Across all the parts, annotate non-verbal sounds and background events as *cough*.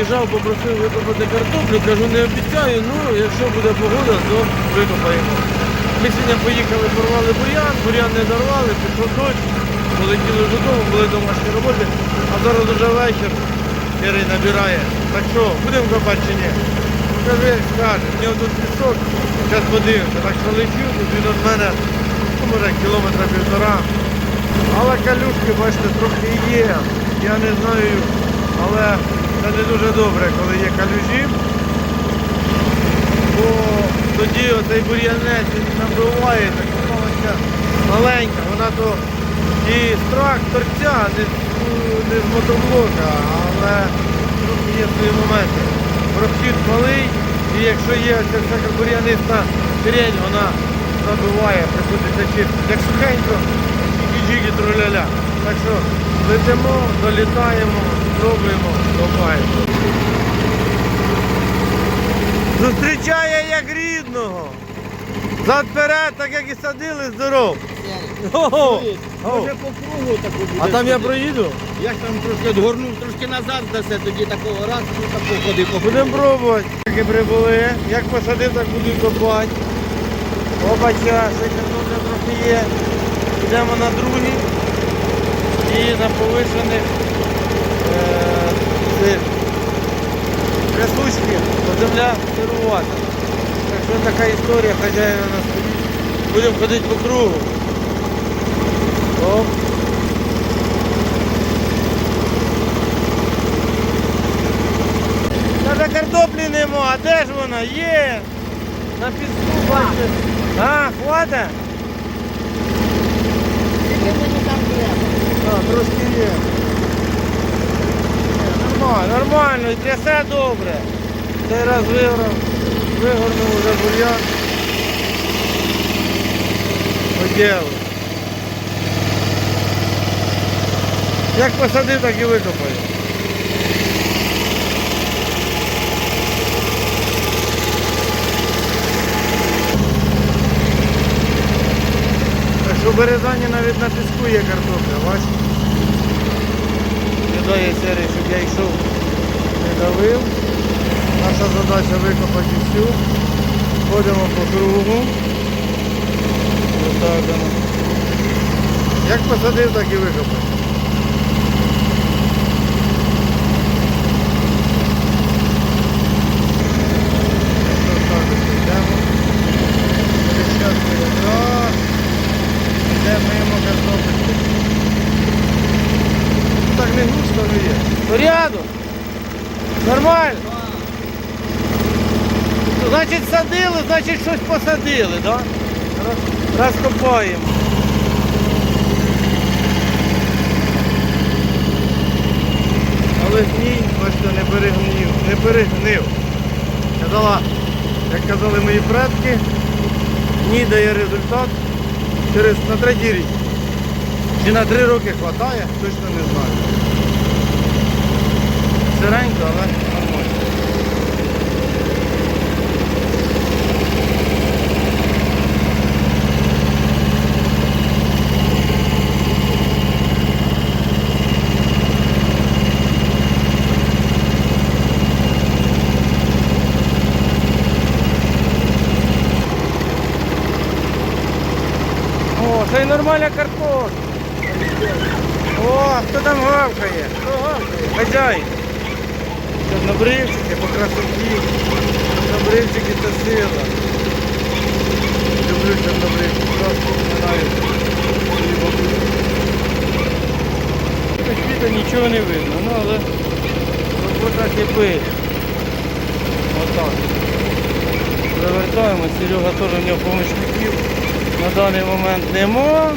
Приїжджав, попросив викопати картоплю, кажу, не обіцяю, ну якщо буде погода, то викопаємо. Ми сьогодні поїхали, порвали бур'ян, бур'ян не дорвали, пішов дощ, полетіли додому, були домашні роботи, а зараз вже вечір, Ірий набирає. Так що, будемо копати чи ні? Кажу, як в нього тут пісок, зараз подивимося. Так що лечу, тут він від мене, ну, може, кілометра півтора. Але калюшки, бачите, трохи є. Я не знаю, але це не дуже добре, коли є калюжі. Бо тоді оцей бур'янець набиває, так попалася маленька, вона то і з тракторця, не, з- не з мотоблока, але трохи є свої моменти. Прохід малий, і якщо є ця всяка бур'яниста хрень, вона забиває, приходиться чистити. Як сухенько, джигі труляля. Так що летимо, долітаємо, пробуємо, копаємо. Зустрічає як рідного. Зад вперед, так як і садили, здоров. Ого! Може по кругу таку буде. А там я проїду? Я ж там трошки відгорнув, трошки назад дасе, тоді такого раз, ну таку ходи по. Будемо пробувати. Як прибули. Як посадив, так буду копати. Опача, ще картопля трохи є. Йдемо на другий і на повишених е, цих трясучки, бо земля сирувата. Так що така історія, хазяїн у нас стоїть. Будемо ходити по кругу. Оп. Та картоплі нема, а де ж вона? Є! На піску бачите. А, хвата? А, трошки є. Нормально, нормально, і трясе добре. Цей раз виграв, вигорнув вже бур'ян. По ділу. Як посадив, так і викопаю. Так що Березані навіть на піску є картопля, бачите? Дає серії, щоб я йшов, не давив. Наша задача викопати всю. Ходимо по кругу. Отак воно. Як посадив, так і викопав. Так, ось йдемо. Перещадки якраз. Де мимо картопельку. Так не густо не є. Порядок. Нормально. Значить садили, значить щось посадили? Да? Розкопаємо. Але гній, бачите, не перегнив, не перегнив. Казала, як казали мої предки, гній дає результат через на третій рік. Чи на три роки вистачає, точно не знаю. Сиренько, але нормально. О, це й нормальна картошка. О, хто там гавкає? Хто гавкає? Хазяїн. Чорнобривчики по красоті. Чорнобривчики це сила. Люблю чорнобривчики. Просто. Ось світа нічого не видно, ну але робота кипить. Отак. Завертаємо, Серега теж в нього помічників на даний момент нема.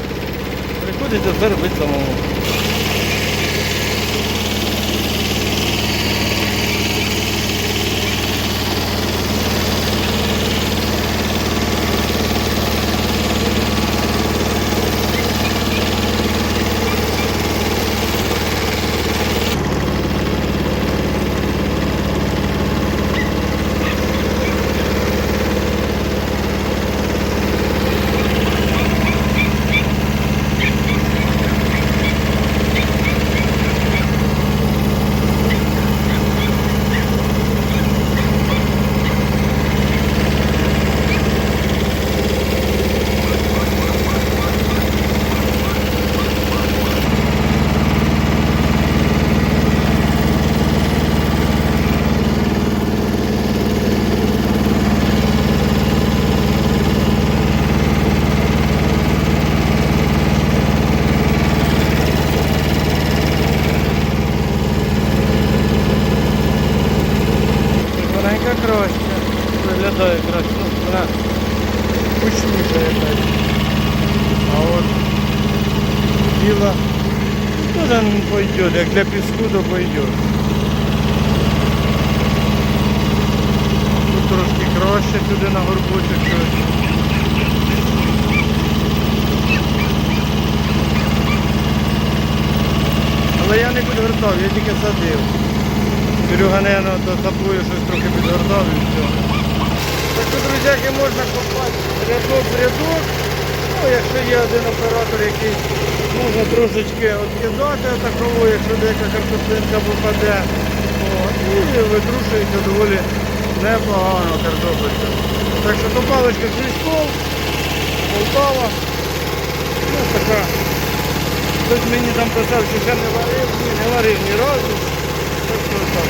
Приходиться все робити самому. Не як для піску, то пойде. Тут трошки краще сюди на горбочок щось. Але я не підгортав, я тільки садив. Серега, наверное, до щось трохи підгортав і все. Так що, друзяки, можна копати рядок в рядок. Ну, якщо є один оператор, який можна трошечки відкидати такого, якщо деяка картоплинка попаде. І витрушується доволі непогано картопелька. Так що до паличка Крючков, Полтава. Ну, така. Хтось мені там писав, що ще не варив, ні, не варив ні разу. Так що так.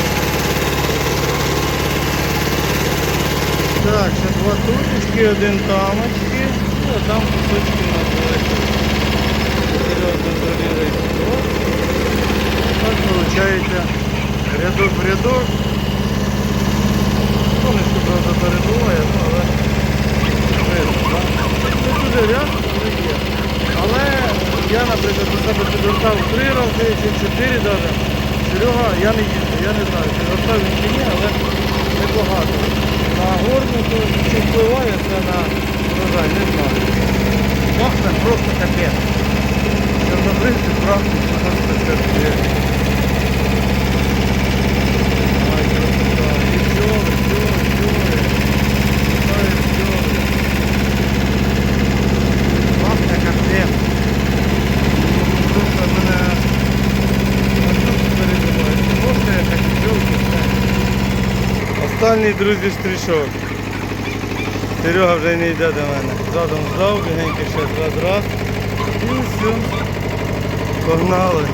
Так, ще два туточки, один тамочки, ну, а там кусочки на Так виходить рядок в рядок. Сонечко, правда, перебуває, але видно? Не дуже рядко, є. Але я, наприклад, до себе підгортав три рази чи чотири навіть. Серега, я не їздив, я не знаю, підгортав він чи ні, але небагато. На горну то чи впливає це на врожай, не знаю. Пахне просто капець. Чорнобривці, правда, просто капець. Ой, красота. І бджоли, бджоли, бджоли. Ой, бджоли. Пахне капець. Просто мене перебиває. Просто я так бджолки, все. Останній, друзі, стрічок. Серега вже не йде до мене. Задом здав, бігенько ще раз раз. І все. Погнали.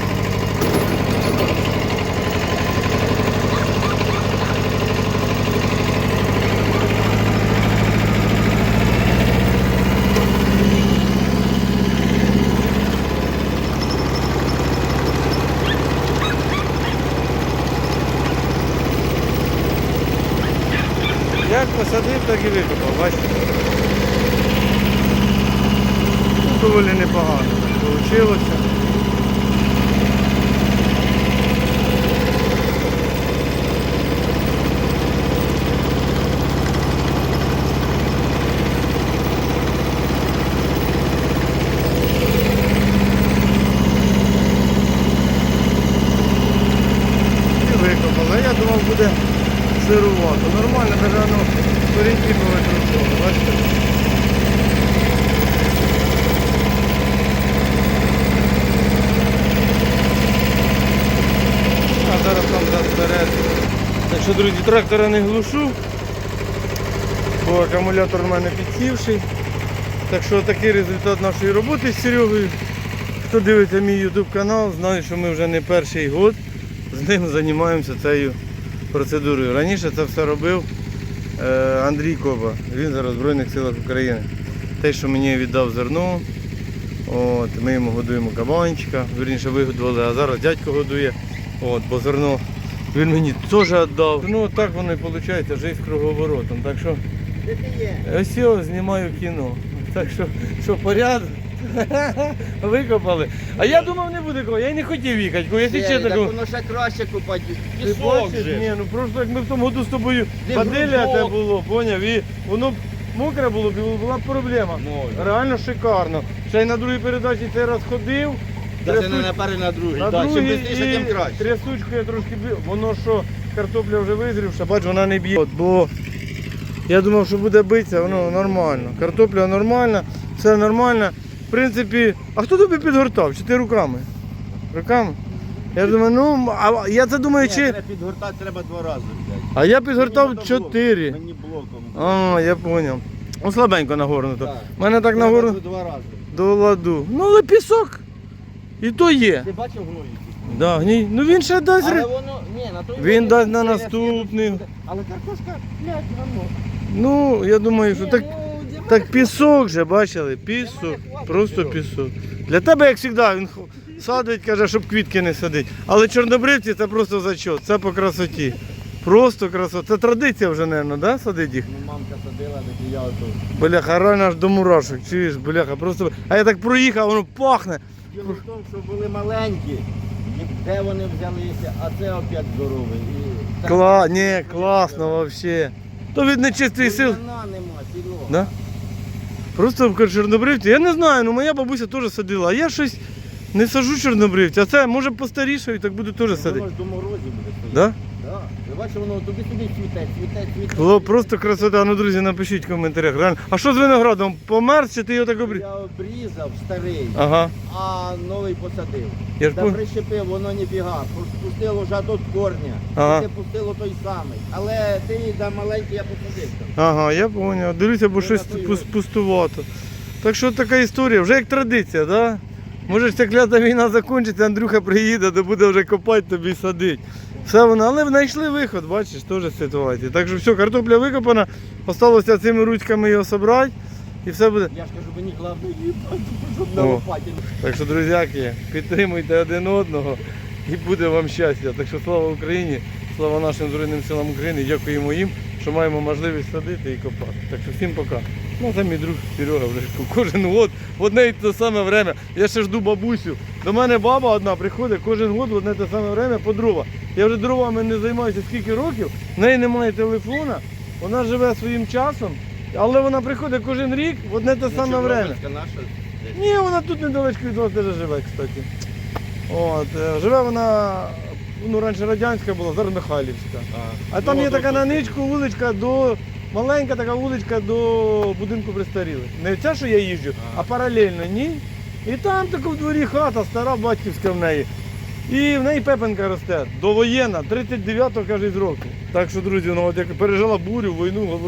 Як посадив, так і викопав, бачите? Ну, доволі непогано вийшло. І викопали. Я думав буде сирувато. Нормально, даже воно корінки повикручували, бачите? А зараз там засперед. Так що, друзі, трактора не глушу, бо акумулятор в мене підсівший. Так що такий результат нашої роботи з Серегою. Хто дивиться мій YouTube канал, знає, що ми вже не перший год з ним займаємося цією процедурою. Раніше це все робив е, Андрій Коба. Він зараз в Збройних силах України. Те, що мені віддав зерно, от, ми йому годуємо кабанчика, вірніше вигодували, а зараз дядько годує. От, бо зерно він мені теж віддав. Ну так воно і виходить, життя круговоротом. Так що ось я знімаю кіно. Так що, що порядок. *laughs* Викопали. А я думав не буде кого. Я й не хотів їхати. бо Якщо Сергій, чесно, так воно ще краще купати. ти Пісок бачиш? же. Ні, ну просто як ми в тому году з тобою а те було, поняв, і воно б мокре було, б, була б проблема. Реально шикарно. Ще й на другій передачі цей раз ходив. Даже не на перший, на другий. на Да, чим швидше, тим і краще. трясучку я трошки бив. Воно що, картопля вже визрівша, бач, вона не б'є. От, Бо я думав, що буде битися, воно нормально. Картопля нормальна, все нормально. В принципі, а хто тобі підгортав? Чи ти руками? Руками? Я думаю, ну, а я це думаю, Ні, чи. треба підгортати треба два рази, блядь. А я підгортав надо чотири. Мені блоком. А, я зрозумів. Ну слабенько нагорнуто. Так. У мене так Треба нагорнуто Два рази. до ладу. Ну але пісок. І то є. Ти бачив гною? Да, гній. Ну він ще дасть. Але ре- воно, ні, на той Він дасть на наступний. Але картошка, блядь, воно. Ну, я думаю, що Ні, так. ну, Так пісок же, бачили, пісок, просто пісок. Для тебе, як завжди, він садить, каже, щоб квітки не садить. Але чорнобривці це просто зачот, це по красоті. Просто красота. Це традиція вже, мабуть, да, садить їх? Ну, мамка садила, так і я ото. Бляха, реально аж до мурашок, чуєш, бляха, просто. А я так проїхав, воно пахне. Діло в тому, що були маленькі, і де вони взялися, а це опять здоровий. І так- Кла... Ні, класно вообще. То від нечистої сил. Нема. Да? Просто в чорнобривці. Я не знаю, ну моя бабуся теж садила, а я щось не сажу чорнобривці. А це може постарішаю, так буду теж Воно садити. ж до морозів буде стояти. Да? Ти воно тобі собі цвіте, цвіте, цвіте. Було просто красота. Ну, друзі, напишіть в коментарях. Реально. А що з виноградом? Помер чи ти його так обріз? Я обрізав старий, Ага. а новий посадив. Я ж Та пом- прищепив, воно ніфіга. Пустило вже тут корня. Ага. Ти пустило той самий. Але ти да маленький я посадив там. Ага, я зрозумів. Дивлюся, бо щось на той пус- пустувато. Так що така історія, вже як традиція, да? Може ця клята війна закінчиться, Андрюха приїде, де буде вже копати тобі і садити. Все воно, але знайшли виход, бачиш, теж ситуація. Так що все, картопля викопана, осталося цими ручками його собрати і все буде. Я ж кажу, мені головне на лопаті. Так що, друзяки, підтримуйте один одного і буде вам щастя. Так що слава Україні, слава нашим Збройним силам України. Дякуємо їм, що маємо можливість садити і копати. Так що всім пока. Ну, це мій друг Серега вже кожен год в одне і те саме время. Я ще жду бабусю. До мене баба одна приходить кожен год в одне те саме время по дрова. Я вже дровами не займаюся скільки років, в неї немає телефона, вона живе своїм часом, але вона приходить кожен рік в одне те саме время. Чорнобильська наша. десь. Ні, вона тут недалечко від вас теж живе, кстати. От, е, живе вона, ну раніше радянська була, зараз Михайлівська. А там Ну, є така на ничку вуличка до. Маленька така вуличка до будинку престарілих. Не ця, що я їжджу, а, А. паралельно, ні. І там така в дворі хата, стара батьківська в неї. І в неї пепенка росте, довоєнна, 39-го, каже, року. Так що, друзі, ну от як пережила бурю, війну,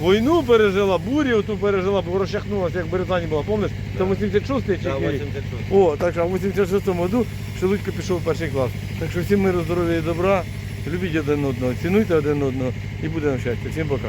війну пережила, бурю оту пережила, бо розчахнулася, як в Британії була, пам'ятаєш? Це 86-й чи Да, який рік? 86. О, так що в 86-му году Шелудько пішов в перший клас. Так що всім миру, здоров'я і добра. Любіть один одного, цінуйте один одного і буде вам щастя. Всім пока.